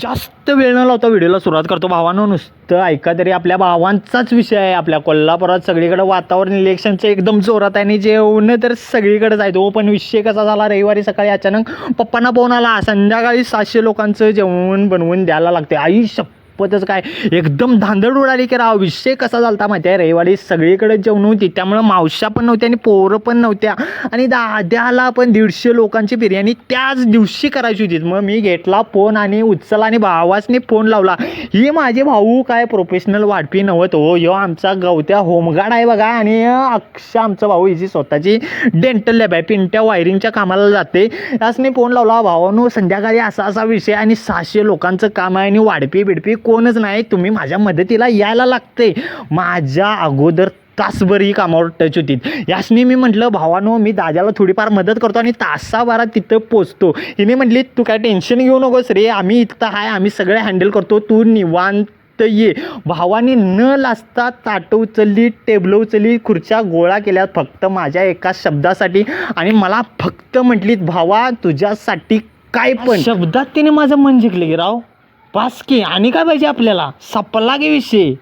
जास्त वेळ न लावता व्हिडिओला सुरुवात करतो. भावानं नुसतं ऐका तरी आपल्या भावांचाच विषय आहे आपल्या कोल्हापुरात. सगळीकडे वातावरण इलेक्शनचं एकदम जोरात आहे आणि जेवण तर सगळीकडेच आहे. तो पण विषय कसा झाला? रविवारी सकाळी अचानक पप्पांना फोन आला. संध्याकाळी सातशे लोकांचं जेवण बनवून द्यायला लागते आई शपथच काय? एकदम धांदड उडाली की राव विषय कसा झालता माहिती आहे? रविवारी सगळीकडे जेवण होती त्यामुळं मावशा पण नव्हत्या आणि पोरं पण नव्हत्या. आणि दाद्याला पण दीडशे लोकांची बिर्याणी त्याच दिवशी करायची होती. मग मी घेतला फोन आणि उचला आणि भावासने फोन लावला. ही माझे भाऊ काय प्रोफेशनल वाढपी नव्हत हो. यो आमचा गवत्या होमगार्ड आहे बघा आणि अक्षर आमचा भाऊ हिची स्वतःची डेंटल लॅब आहे. पिंट्या वायरिंगच्या कामाला जाते. त्यासने फोन लावला भावानो संध्याकाळी असा असा विषय आणि सहाशे लोकांचं काम आहे आणि वाढपी बिडपी कोणच नाही तुम्ही माझ्या मदतीला यायला लागते. माझ्या अगोदर तासभर ही कामावर टच होती. यासनी मी म्हटलं भावानो मी दादाला थोडीफार मदत करतो आणि तासाभरात तिथं पोचतो. हिने म्हटली तू काय टेन्शन घेऊ नकोस रे आम्ही इथं आहे आम्ही सगळे हँडल करतो तू निवांत ये. भावाने न लाजता ताटं उचलली टेबलं उचलली खुर्च्या गोळा केल्या फक्त माझ्या एका शब्दासाठी. आणि मला फक्त म्हटलीत भावा तुझ्यासाठी काय पण. शब्दात तिने माझं मन जिंकले की राव. पास की आणि काय पाहिजे आपल्याला? सपला की विषय